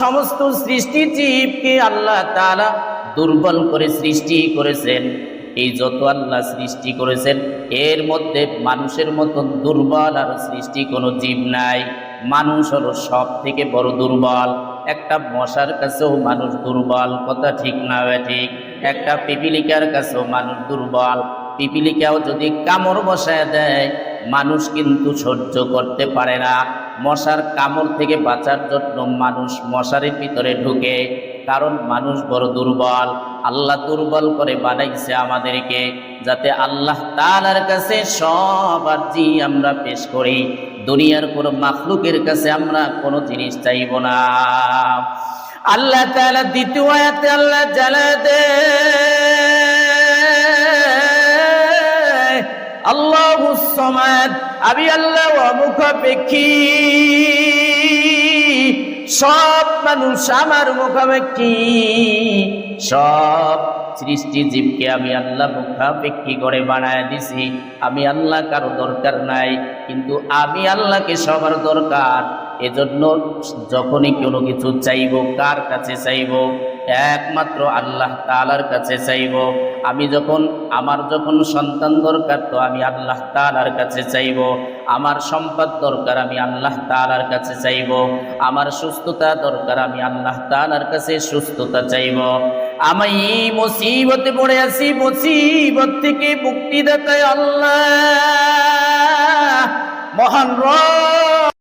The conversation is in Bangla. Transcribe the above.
সমস্ত সৃষ্টি জীবকে আল্লাহ তাআলা দুর্বল করে সৃষ্টি করেছেন। এই যত আল্লাহ সৃষ্টি করেছেন, এর মধ্যে মানুষের মতন দুর্বল আর সৃষ্টি কোনো জীব নাই। মানুষ হলো সব থেকে বড় দুর্বল। একটা মশার কাছেও মানুষ দুর্বল, কথা ঠিক না ঠিক। একটা পিপিলিকার কাছেও মানুষ দুর্বল। পিপিলিকাও যদি কামড় বসায় দেয় মানুষ কিন্তু সহ্য করতে পারে না। মশার কামড় থেকে বাঁচার জন্য মানুষ মশারির ভিতরে ঢুকে, কারণ মানুষ বড় দুর্বল। আল্লাহ দুর্বল করে বানাইছে আমাদেরকে, যাতে আল্লাহ তালার কাছে সব আর্জি আমরা পেশ করি। দুনিয়ার কোনো মাখলুকের কাছে আমরা কোনো জিনিস চাইব না। আল্লাহ তাআলা দ্বিতীয় আয়াতে আল্লাহ জ্বালা সমাদ। আমি আল্লাহ অমুখাপেক্ষী। সব মানুষ আমার মুখাপেক্ষী। সব সৃষ্টি জীবকে আমি আল্লাহ মুখাপেক্ষী করে বানায় দিছি। আমি আল্লাহ কারও দরকার নাই, কিন্তু আমি আল্লাহকে সবার দরকার। এজন্য যখনই কোনো কিছু চাইব, কার কাছে চাইব? একমাত্র আল্লাহ তালার কাছে চাইব। আমি যখন, আমার যখন সন্তান দরকার তো আমি আল্লাহ তালার কাছে চাইব। আমার সম্পদ দরকার আমি আল্লাহ তালার কাছে চাইব। আমার সুস্থতা দরকার আমি আল্লাহ তালার কাছে সুস্থতা চাইব। আমি মুসিবতে পড়ে আছি, মুসিবত থেকে মুক্তি মুক্তিদাতায় আল্লাহ। মহান রব